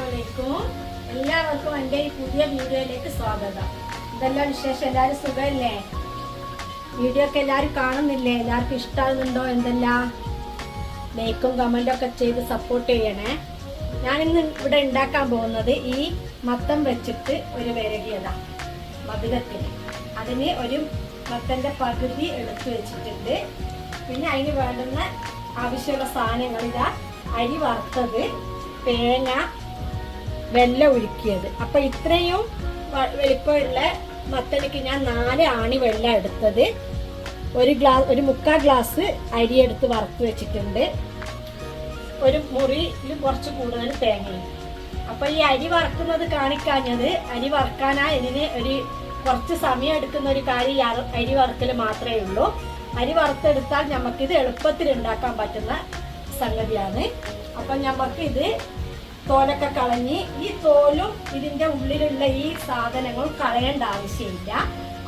അസ്സലാമലൈക്കും. എല്ലാവർക്കും എന്റെ ഈ പുതിയ വീഡിയോയിലേക്ക് സ്വാഗതം. ഇതെല്ലാം വിശേഷം? എല്ലാവരും സുഖമല്ലേ വീഡിയോ ഒക്കെ എല്ലാവരും കാണുന്നില്ലേ? എല്ലാവർക്കും ഇഷ്ടമാകുന്നുണ്ടോ എന്തെല്ലാം? ലൈക്കും കമന്റും ഒക്കെ ചെയ്ത് സപ്പോർട്ട് ചെയ്യണേ. ഞാനിന്ന് ഇവിടെ ഉണ്ടാക്കാൻ പോകുന്നത് ഈ മത്തം വെച്ചിട്ട് ഒരു വിരകിയതാ മധുരത്തിന്. അതിന് ഒരു മത്തന്റെ പകുതി എടുത്തു വെച്ചിട്ടുണ്ട്. പിന്നെ അതിന് വേണ്ടുന്ന ആവശ്യമുള്ള സാധനങ്ങളിതാ അരി വറുത്തത് തേങ്ങ വെല്ലം ഉരുക്കിയത്. അപ്പൊ ഇത്രയും വലിപ്പമുള്ള മത്തനിക്ക് ഞാൻ നാല് ആണി വെള്ള എടുത്തത്. ഒരു ഗ്ലാസ് ഒരു മുക്കാൽ ഗ്ലാസ് അരി എടുത്ത് വറുത്ത് വെച്ചിട്ടുണ്ട്. ഒരു മുറിയിൽ കുറച്ച് കൂടുതൽ തേങ്ങയും അപ്പൊ ഈ അരി വറക്കുന്നത് കാണിക്കാഞ്ഞത് അരി വറക്കാനാ ഇതിന് ഒരു കുറച്ച് സമയം എടുക്കുന്ന ഒരു കാര്യം അരി വറുക്കൽ മാത്രമേ ഉള്ളൂ. അരി വറുത്തെടുത്താൽ നമുക്കിത് എളുപ്പത്തിൽ ഉണ്ടാക്കാൻ പറ്റുന്ന സംഗതിയാണ്. അപ്പൊ നമുക്ക് ഇത് തോലൊക്കെ കളഞ്ഞ് ഈ തോലും ഇതിന്റെ ഉള്ളിലുള്ള ഈ സാധനങ്ങളും കളയേണ്ട ആവശ്യമില്ല.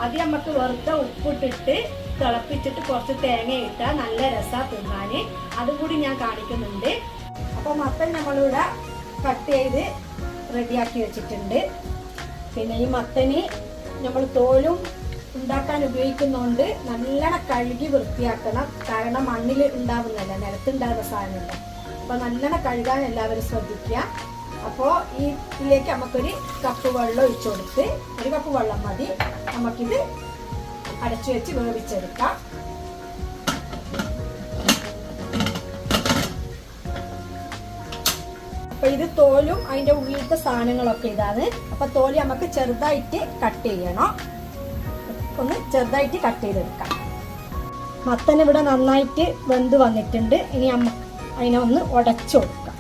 അത് നമുക്ക് വെറുതെ ഉപ്പിട്ടിട്ട് തിളപ്പിച്ചിട്ട് കുറച്ച് തേങ്ങ ഇട്ടാൽ നല്ല രസാ തിന്നാൻ അതും കൂടി ഞാൻ കാണിക്കുന്നുണ്ട്. അപ്പോൾ മത്തൻ നമ്മളിവിടെ കട്ട് ചെയ്ത് റെഡിയാക്കി വെച്ചിട്ടുണ്ട്. പിന്നെ ഈ മത്തന് നമ്മൾ തോലും ഉണ്ടാക്കാൻ ഉപയോഗിക്കുന്നതുകൊണ്ട് നല്ലോണം കഴുകി വൃത്തിയാക്കണം. കാരണം മണ്ണിൽ ഉണ്ടാവുന്നല്ല നിലത്തുണ്ടാകുന്ന സാധനമല്ല അപ്പൊ നല്ലോണം കഴുകാൻ എല്ലാവരും ശ്രദ്ധിക്കുക. അപ്പോൾ ഈ ഇതിലേക്ക് നമുക്കൊരു കപ്പ് വെള്ളം ഒഴിച്ചു കൊടുത്ത് ഒരു കപ്പ് വെള്ളം മതി. നമുക്കിത് അടച്ചു വെച്ച് വേവിച്ചെടുക്കാം. അപ്പൊ ഇത് തോലും അതിന്റെ ഉള്ളിലത്തെ സാധനങ്ങളൊക്കെ ഇതാണ്. അപ്പൊ തോൽ നമുക്ക് ചെറുതായിട്ട് കട്ട് ചെയ്യണം. ഒന്ന് ചെറുതായിട്ട് കട്ട് ചെയ്തെടുക്കാം. മത്തൻ ഇവിടെ നന്നായിട്ട് വെന്ത് വന്നിട്ടുണ്ട്. ഇനി അമ്മ അതിനെ ഒന്ന് ഉടച്ചു കൊടുക്കാം.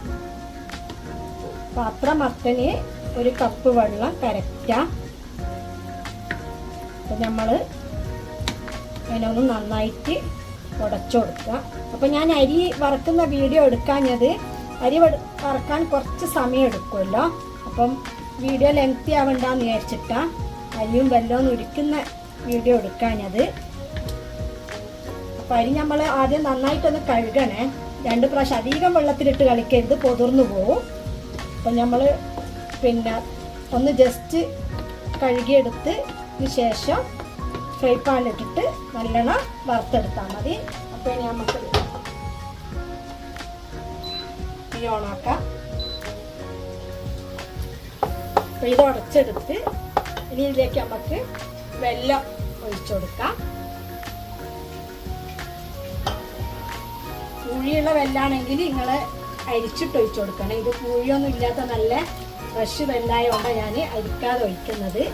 പാത്രം മത്തന് ഒരു കപ്പ് വെള്ളം കരയ്ക്കാം. അപ്പം നമ്മൾ അതിനൊന്ന് നന്നായിട്ട് ഉടച്ചു കൊടുക്കുക അപ്പൊ ഞാൻ അരി വറക്കുന്ന വീഡിയോ എടുക്കാഞ്ഞത് അരി വറ- വറക്കാൻ കുറച്ച് സമയം എടുക്കുമല്ലോ അപ്പം വീഡിയോ ലെങ്തി ആവണ്ടെന്ന് വിചാരിച്ചിട്ടാ അരിയും വെല്ലവും ഉരുക്കുന്ന വീഡിയോ എടുക്കാഞ്ഞത്. അപ്പൊ അരി നമ്മൾ ആദ്യം നന്നായിട്ടൊന്ന് കഴുകണേ. രണ്ട് പ്രാവശ്യം അധികം വെള്ളത്തിലിട്ട് കളിക്കരുത് പൊതിർന്നു പോവും. അപ്പം നമ്മൾ പിന്നെ ഒന്ന് ജസ്റ്റ് കഴുകിയെടുത്ത് ശേഷം ഫ്രൈ പാനിലിട്ടിട്ട് നല്ലോണം വറുത്തെടുത്താൽ മതി. അപ്പോൾ ഇനി നമുക്ക് തീ ഓണാക്കാം അപ്പോൾ ഇത് ഉടച്ചെടുത്ത് ഇനി ഇതിലേക്ക് നമുക്ക് വെല്ലം ഒഴിച്ചു കൊടുക്കാം. പുഴിയുള്ള വെല്ലാണെങ്കിൽ നിങ്ങൾ അരിച്ചിട്ട് ഒഴിച്ചു കൊടുക്കണം. ഇത് പുഴിയൊന്നും ഇല്ലാത്ത നല്ല ഫ്രഷ് വെള്ളായതുകൊണ്ടാണ് ഞാൻ അരിക്കാതെ ഒഴിക്കുന്നത്.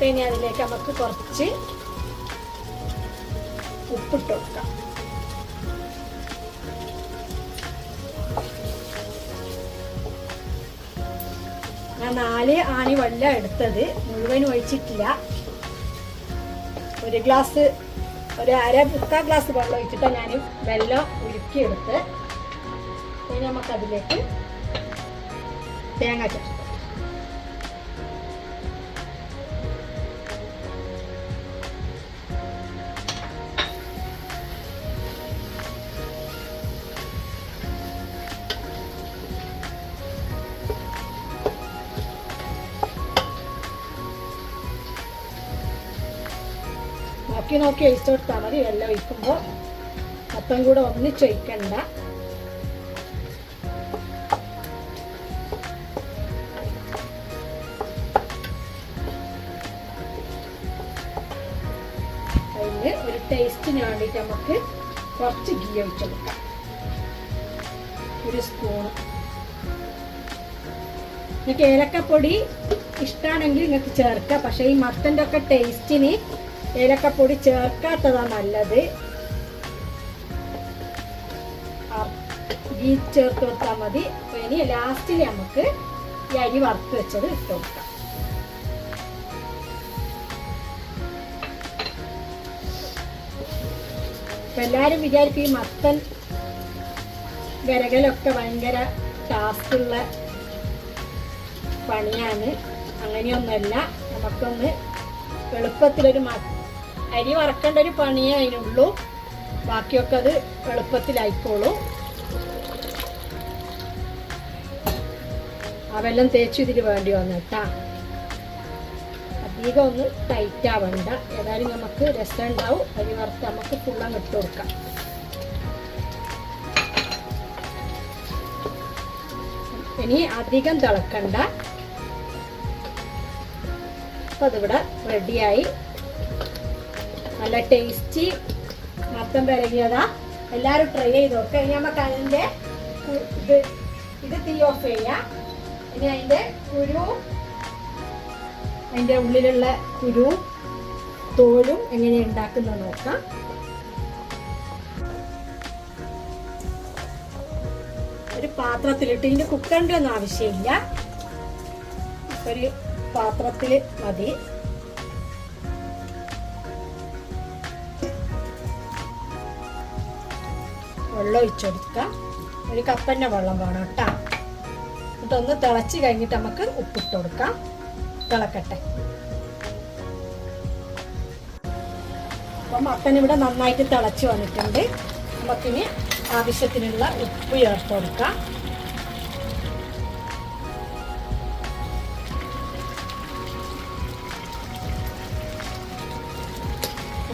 പിന്നെ അതിലേക്ക് നമുക്ക് കുറച്ച് ഉപ്പിട്ട് കൊടുക്കാം. ഞാൻ നാല് ആണി വെള്ളം എടുത്തത്. മുഴുവൻ ഒഴിച്ചിട്ടില്ല. ഒരു ഗ്ലാസ് ഒരു അര മുക്കാൽ ഗ്ലാസ് വെള്ളം ഒഴിച്ചിട്ട് ഞാൻ വെള്ളം ഉരുക്കിയെടുത്ത് ഇനി നമുക്കതിലേക്ക് തേങ്ങ ചേർത്ത് നോക്കി നോക്കി ഒഴിച്ചു കൊടുത്താൽ മതി വെള്ളം ഒഴിക്കുമ്പോൾ മൊത്തം കൂടെ ഒന്നിച്ചൊഴിക്കണ്ട അതിന് ഒരു ടേസ്റ്റിന് വേണ്ടിയിട്ട് നമുക്ക് കുറച്ച് ഗീ ഒഴിച്ചു കൊടുക്കാം. ഒരു സ്പൂൺ നിങ്ങൾക്ക് ഏലക്കപ്പൊടി ഇഷ്ടമാണെങ്കിൽ നിങ്ങൾക്ക് ചേർക്കാം. പക്ഷേ ഈ മത്തന്റെ ഒക്കെ ടേസ്റ്റിന് ഏലക്കപ്പൊടി ചേർക്കാത്തതാണ് നല്ലത്. ഗീ ചേർത്ത് കൊടുത്താൽ മതി. അപ്പൊ ഇനി ലാസ്റ്റിൽ നമുക്ക് ഈ അരി വറുത്ത് വെച്ചത് ഇട്ട് കൊടുക്കാം. അപ്പൊ എല്ലാരും വിചാരിക്കും ഈ മത്തൻ വിരകലൊക്കെ ഭയങ്കര ടാസ്കുള്ള പണിയാണ്. അങ്ങനെയൊന്നുമല്ല. നമുക്കൊന്ന് എളുപ്പത്തിലൊരു മ അരി വറക്കേണ്ട ഒരു പണിയേ അതിനുള്ളൂ. ബാക്കിയൊക്കെ അത് എളുപ്പത്തിലായിക്കോളൂ. അവെല്ലാം തേച്ചു ഇതിന് വേണ്ടി വന്നിട്ടാ അധികം ഒന്ന് ടൈറ്റ് ആവണ്ട. ഏതായാലും നമുക്ക് രസം ഉണ്ടാവും. അരി വറുത്ത് നമുക്ക് ഫുള്ളം ഇട്ട് കൊടുക്കാം. ഇനി അധികം തിളക്കണ്ട. അപ്പൊ അതിവിടെ റെഡിയായി നല്ല ടേസ്റ്റി മത്തം പിരകിയതാ എല്ലാവരും ട്രൈ ചെയ്ത് നോക്കുക ഇനി നമുക്ക് അതിന്റെ ഇത് ഇത് തീ ഓഫ് ചെയ്യാം. ഇനി അതിന്റെ കുരു അതിന്റെ ഉള്ളിലുള്ള കുരു തോലും എങ്ങനെ ഉണ്ടാക്കുന്നത് നോക്കാം. ഒരു പാത്രത്തിലിട്ട് ഇതിന്റെ കുക്കറിന്റെ ഒന്നും ആവശ്യമില്ല. ഒരു പാത്രത്തിൽ മതി. വെള്ളം ഒഴിച്ചെടുക്കുക ഒരു കപ്പന്റെ വെള്ളം വേണം കേട്ടോ. എന്നിട്ടൊന്ന് തിളച്ച് കഴിഞ്ഞിട്ട് നമുക്ക് ഉപ്പിട്ട് കൊടുക്കാം. തിളക്കട്ടെ. അപ്പം മത്തൻ ഇവിടെ നന്നായിട്ട് തിളച്ച് വന്നിട്ടുണ്ട്. നമുക്കിനി ആവശ്യത്തിനുള്ള ഉപ്പ് ചേർത്ത് കൊടുക്കാം.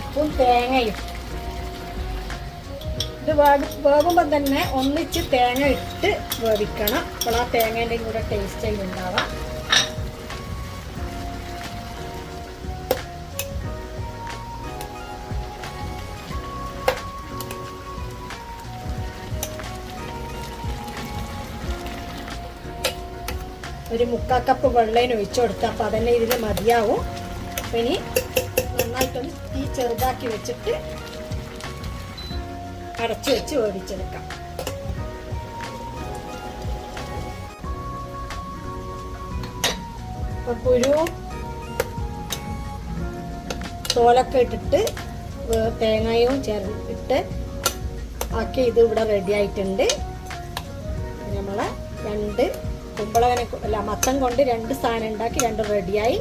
ഉപ്പും തേങ്ങയും ഇത് വേവി വേവുമ്പോൾ തന്നെ ഒന്നിച്ച് തേങ്ങ ഇട്ട് വേവിക്കണം. അപ്പോൾ ആ തേങ്ങേന്റെയും കൂടെ ടേസ്റ്റ് ആയി ഉണ്ടാവാം. ഒരു മുക്കാ കപ്പ് വെള്ളേന് ഒഴിച്ചു കൊടുക്കുക അപ്പോൾ അതന്നെ ഇതിൽ മതിയാവും. ഇനി നന്നായിട്ടൊന്ന് തീ ചെറുതാക്കി വെച്ചിട്ട് അടച്ചു വെച്ച് വേവിച്ചെടുക്കാം. അപ്പൊ പുരുവും തോലൊക്കെ ഇട്ടിട്ട് തേങ്ങയും ചേർത്തിട്ട് ആക്കി ഇത് ഇവിടെ റെഡി ആയിട്ടുണ്ട്. നമ്മളെ രണ്ട് കുമ്പളകനെ അല്ല മത്തം കൊണ്ട് രണ്ട് സാധനം ഉണ്ടാക്കി രണ്ട് റെഡിയായി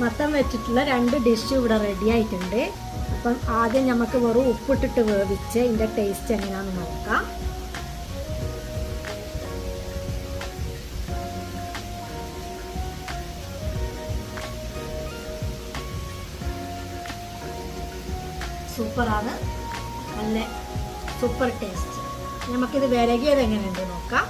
മത്തം വെച്ചിട്ടുള്ള രണ്ട് ഡിഷ് ഇവിടെ റെഡി ആയിട്ടുണ്ട്. അപ്പം ആദ്യം നമുക്ക് വെറും ഉപ്പിട്ടിട്ട് വേവിച്ച് ഇതിന്റെ ടേസ്റ്റ് എങ്ങനെയാണെന്ന് നോക്കാം. സൂപ്പറാണ്. നല്ല സൂപ്പർ ടേസ്റ്റ് നമുക്കിത് വിരകിയത് എങ്ങനെയുണ്ട് നോക്കാം.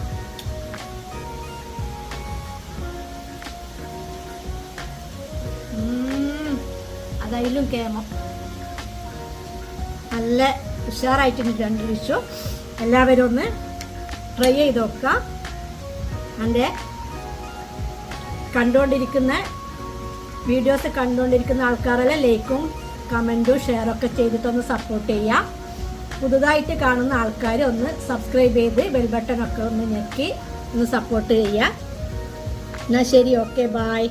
അതതിലും കേമം നല്ല ഉഷാറായിട്ടുണ്ട് രണ്ട് വിഷു എല്ലാവരും ഒന്ന് ട്രൈ ചെയ്ത് നോക്കാം എന്റെ കണ്ടുകൊണ്ടിരിക്കുന്ന വീഡിയോസ് കണ്ടുകൊണ്ടിരിക്കുന്ന ആൾക്കാരെല്ലാം? ലൈക്കും കമന്റും ഷെയറൊക്കെ ചെയ്തിട്ടൊന്ന് സപ്പോർട്ട് ചെയ്യുക. പുതുതായിട്ട് കാണുന്ന ആൾക്കാർ ഒന്ന് സബ്സ്ക്രൈബ് ചെയ്ത് ബെൽ ബട്ടൺ ഒക്കെ ഒന്ന് ഞെക്കി ഒന്ന് സപ്പോർട്ട് ചെയ്യുക. എന്നാൽ ശരി ഓക്കെ ബായ്